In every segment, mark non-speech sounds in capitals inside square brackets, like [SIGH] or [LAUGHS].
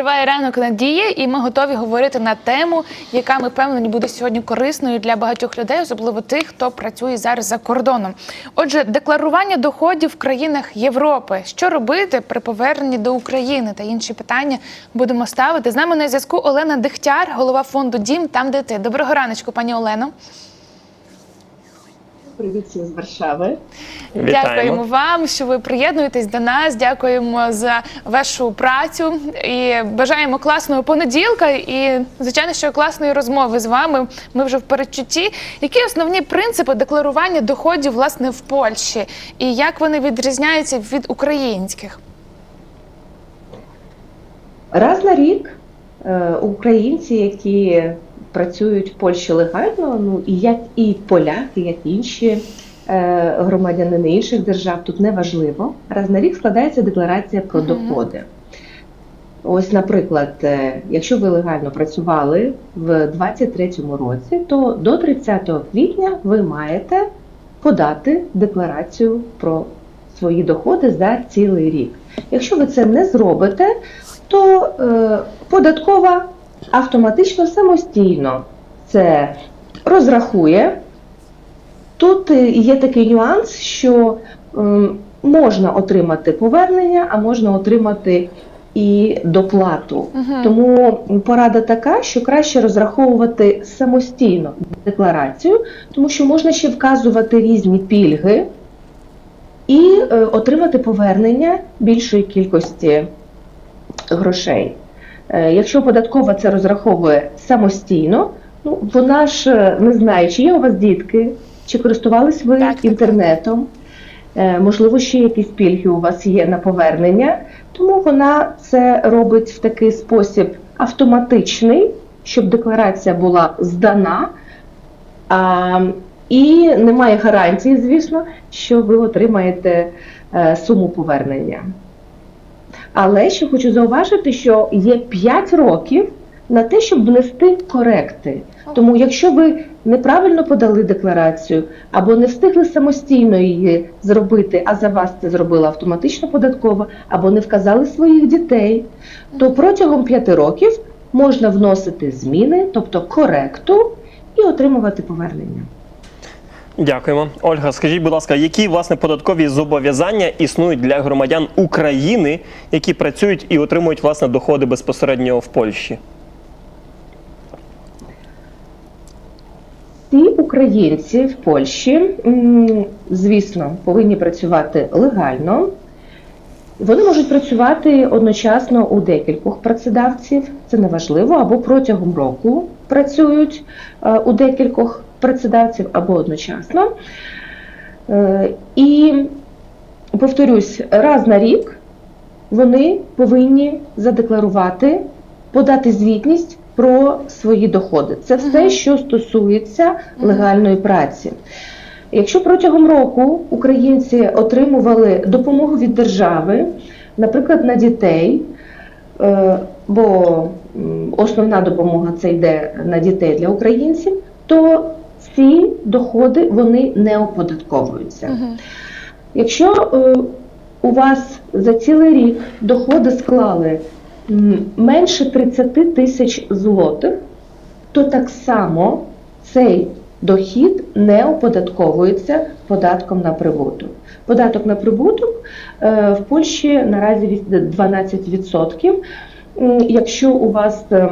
Триває ранок надії, і ми готові говорити на тему, яка ми впевнені буде сьогодні корисною для багатьох людей, особливо тих, хто працює зараз за кордоном. Отже, декларування доходів в країнах Європи. Що робити при поверненні до України та інші питання будемо ставити. З нами на зв'язку Олена Дегтяр, голова фонду Дім там, де ти. Доброго раночку, пані Олено. Привіт всім з Варшави. Вітаємо. Дякуємо вам, що ви приєднуєтесь до нас. Дякуємо за вашу працю і бажаємо класного понеділка. І звичайно, що класної розмови з вами. Ми вже в передчутті. Які основні принципи декларування доходів власне в Польщі, і як вони відрізняються від українських? Раз на рік українці, які працюють в Польщі легально, ну і як і поляки, як інші е, громадянини інших держав, тут не важливо. Раз на рік складається декларація про доходи. Ось, наприклад, е, якщо ви легально працювали в 2023 році, то до 30 квітня ви маєте подати декларацію про свої доходи за цілий рік. Якщо ви це не зробите, то е, податкова автоматично самостійно це розрахує. Тут е, є такий нюанс, що ем, можна отримати повернення, а можна отримати і доплату. Мгм. Тому порада така, що краще розраховувати самостійно декларацію, тому що можна ще вказувати різні пільги і е, отримати повернення більшої кількості грошей. Е, Якщо податкова це розраховує самостійно, ну вона ж е, не знає, чи є у вас дітки, чи користувались ви Так, інтернетом. Е, Можливо, ще якісь пільги у вас є на повернення, тому вона це робить в такий спосіб автоматичний, щоб декларація була здана, а, і немає гарантії, звісно, що ви отримаєте суму повернення. Але ще хочу зауважити, що є 5 років на те, щоб внести коректи. Тому, якщо ви неправильно подали декларацію або не встигли самостійно її зробити, а за вас це зробила автоматично податкова, або не вказали своїх дітей, то протягом 5 років можна вносити зміни, тобто коректу, і отримувати повернення. Дякуємо. Ольга, скажіть, будь ласка, які власне податкові зобов'язання існують для громадян України, які працюють і отримують власне доходи безпосередньо в Польщі? Всі українці в Польщі, звісно, повинні працювати легально. Вони можуть працювати одночасно у декількох працедавців, це неважливо, або протягом року працюють е, у декількох працедавців, або одночасно. Е, І повторюсь, раз на рік вони повинні задекларувати, подати звітність про свої доходи. Це все, що стосується легальної праці. Якщо протягом року українці отримували допомогу від держави, наприклад, на дітей, е, бо основна допомога це йде на дітей для українців, ці доходи вони не оподатковуються. Мгм. Якщо е, у вас за цілий рік доходи склали менше 30 тисяч злотих, то так само цей дохід не оподатковується податком на прибуток. Податок на прибуток е, в Польщі наразі від 12%. Якщо у вас е,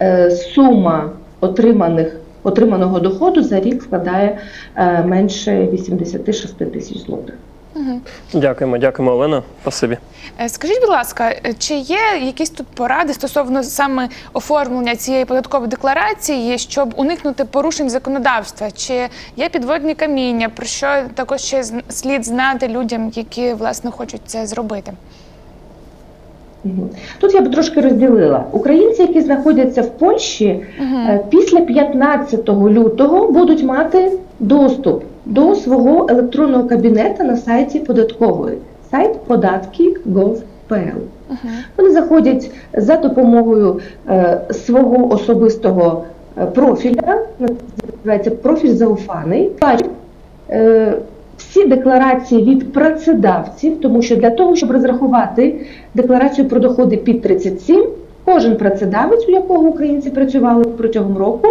е, сума отриманих отриманого доходу за рік складає е, менше 86 тисяч злотих. Мгм. Дякуємо, дякуємо, Олена. Спасибі. Е, Скажіть, будь ласка, е, чи є якісь тут поради стосовно саме оформлення цієї податкової декларації, щоб уникнути порушень законодавства? Чи є підводні каміння, про що також ще з- слід знати людям, які власне хочуть це зробити? Тут я б трошки розділила. Українці, які знаходяться в Польщі, е, після 15 лютого будуть мати доступ до свого електронного кабінета на сайті податкової. Сайт податки.gov.pl. Мгм. Вони заходять за допомогою е, свого особистого е, профіля, називається профіль зауфаний. Е, всі декларації від працедавців, тому що для того, щоб розрахувати декларацію про доходи під 37, кожен працедавець, у якого українці працювали протягом року,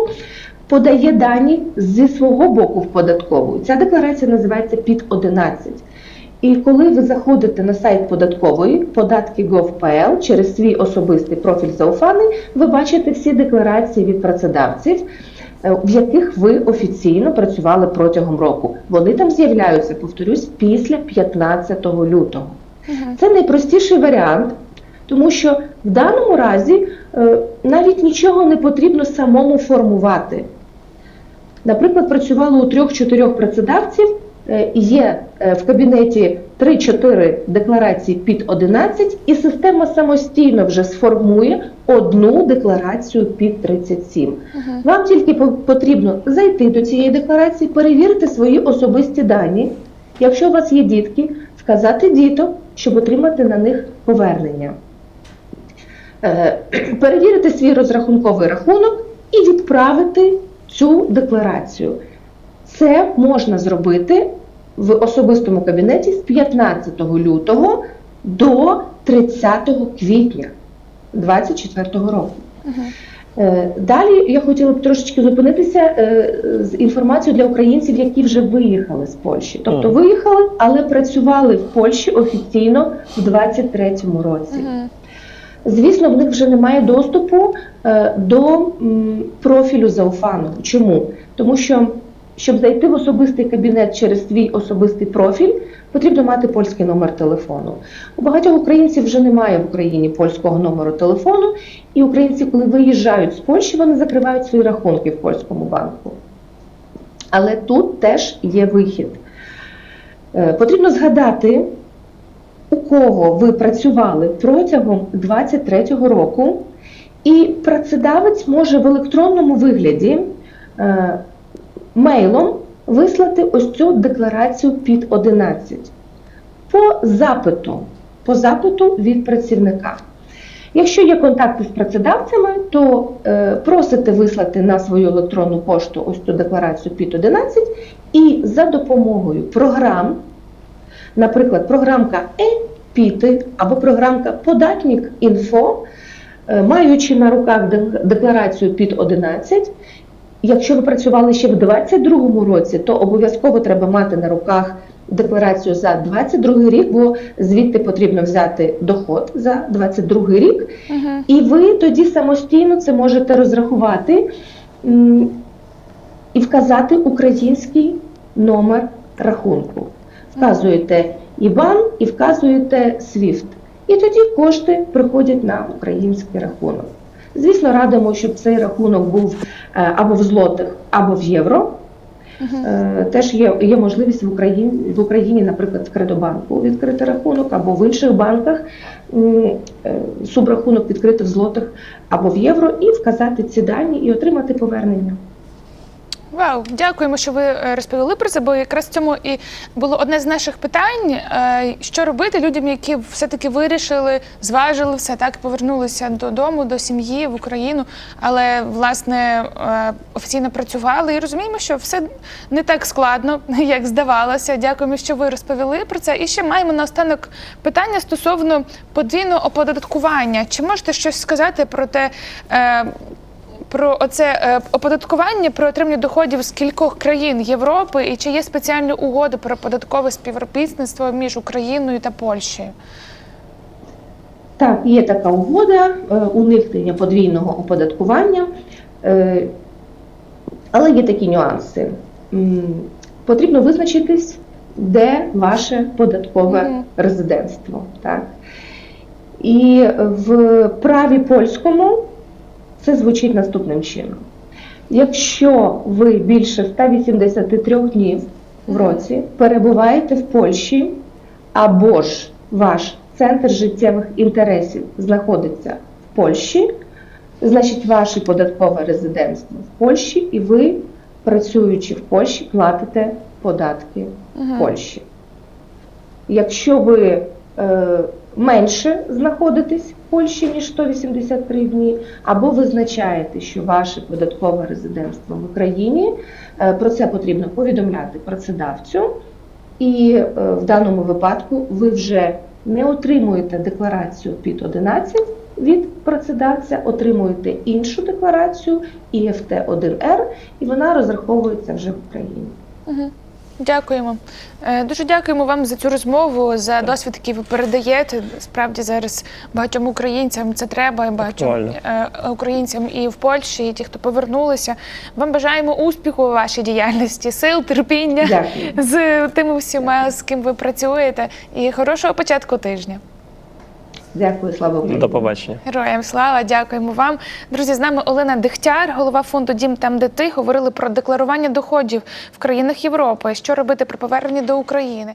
подає дані зі свого боку в податкову. Ця декларація називається під 11. І коли ви заходите на сайт податкової податки.gov.pl через свій особистий профіль Зауфани, ви бачите всі декларації від працедавців, в яких ви офіційно працювали протягом року. Вони там з'являються, повторюсь, після 15 лютого. Це найпростіший варіант, тому що в даному разі е, навіть нічого не потрібно самому формувати. Наприклад, працювало у трьох-чотирьох працедавців, е, є е, в кабінеті 3-4 декларації під 11, і система самостійно вже сформує одну декларацію під 37. Вам тільки потрібно зайти до цієї декларації, перевірити свої особисті дані. Якщо у вас є дітки, вказати діток, щоб отримати на них повернення. Е, [CLEARS THROAT] Перевірити свій розрахунковий рахунок і відправити цю декларацію. Це можна зробити в особистому кабінеті з 15 лютого до 30 квітня 2024 року. Е, Далі я хотіла б трошечки зупинитися е, з інформацією для українців, які вже виїхали з Польщі. Тобто виїхали, але працювали в Польщі офіційно в 2023 році. Звісно, в них вже немає доступу е, до профілю Зауфану. Чому? Тому що, щоб зайти в особистий кабінет через свій особистий профіль, потрібно мати польський номер телефону. У багатьох українців вже немає в Україні польського номеру телефону, і українці, коли виїжджають з Польщі, вони закривають свої рахунки в польському банку. Але тут теж є вихід. Е, Потрібно згадати, у кого ви працювали протягом 2023 року, і працедавець може в електронному вигляді е, мейлом вислати ось цю декларацію під 11 по запиту, по запиту від працівника. Якщо є контакти з працедавцями, то е, просите вислати на свою електронну пошту ось цю декларацію під 11 і за допомогою програм, наприклад, програмка e-піти або програмка Податник інфо, е, маючи на руках декларацію під 11, якщо ви працювали ще в 2022 році, то обов'язково треба мати на руках декларацію за 2022 рік, бо звідти потрібно взяти доход за 2022 рік. Мгм. І ви тоді самостійно це можете розрахувати і вказати український номер рахунку. Вказуєте IBAN і вказуєте SWIFT. І тоді кошти приходять на український рахунок. Звісно, радимо, щоб цей рахунок був е, або в злотих, або в євро. Е, Теж є, є можливість в Україні, в Україні, наприклад, в Кредобанку відкрити рахунок, або в інших банках е, субрахунок відкрити в злотих або в євро, і вказати ці дані і отримати повернення. Вау, дякуємо, що ви е, розповіли про це, бо якраз в цьому і було одне з наших питань: е, що робити людям, які все-таки вирішили, зважили все так, повернулися додому, до сім'ї в Україну, але власне е, офіційно працювали і розуміємо, що все не так складно, [LAUGHS] як здавалося. Дякуємо, що ви розповіли про це. І ще маємо наостанок питання стосовно подвійного оподаткування. Чи можете щось сказати про те? Про оце е, оподаткування про отримання доходів з кількох країн Європи і чи є спеціальні угоди про податкове співробітництво між Україною та Польщею? Так, є така угода е, уникнення подвійного оподаткування, е, але є такі нюанси. Потрібно визначитись, де ваше податкове Мгм. резидентство. Так? І в праві польському це звучить наступним чином. Якщо ви більше 183 днів в році перебуваєте в Польщі, або ж ваш центр життєвих інтересів знаходиться в Польщі, значить ваше податкове резидентство в Польщі, і ви, працюючи в Польщі, платите податки в Польщі. Якщо ви е, менше знаходитесь Польщі, ніж 183 дні, або визначаєте, що ваше податкове резидентство в Україні, е, про це потрібно повідомляти працедавцю. І е, в даному випадку ви вже не отримуєте декларацію під 11 від працедавця, отримуєте іншу декларацію іфт 1 р і вона розраховується вже в Україні. Дякуємо. Е, Дуже дякуємо вам за цю розмову, за досвід, який ви передаєте. Справді зараз багатьом українцям це треба, і багатьом Актуально. е, українцям і в Польщі, і ті, хто повернулися. Вам бажаємо успіху у вашій діяльності, сил, терпіння Дякую. з тими всіма, з ким ви працюєте, і хорошого початку тижня. Дякую, слава Україні. До побачення. Героям слава, дякуємо вам. Друзі, з нами Олена Дегтяр, голова фонду Дім там, де ти говорили про декларування доходів в країнах Європи. Що робити при поверненні до України?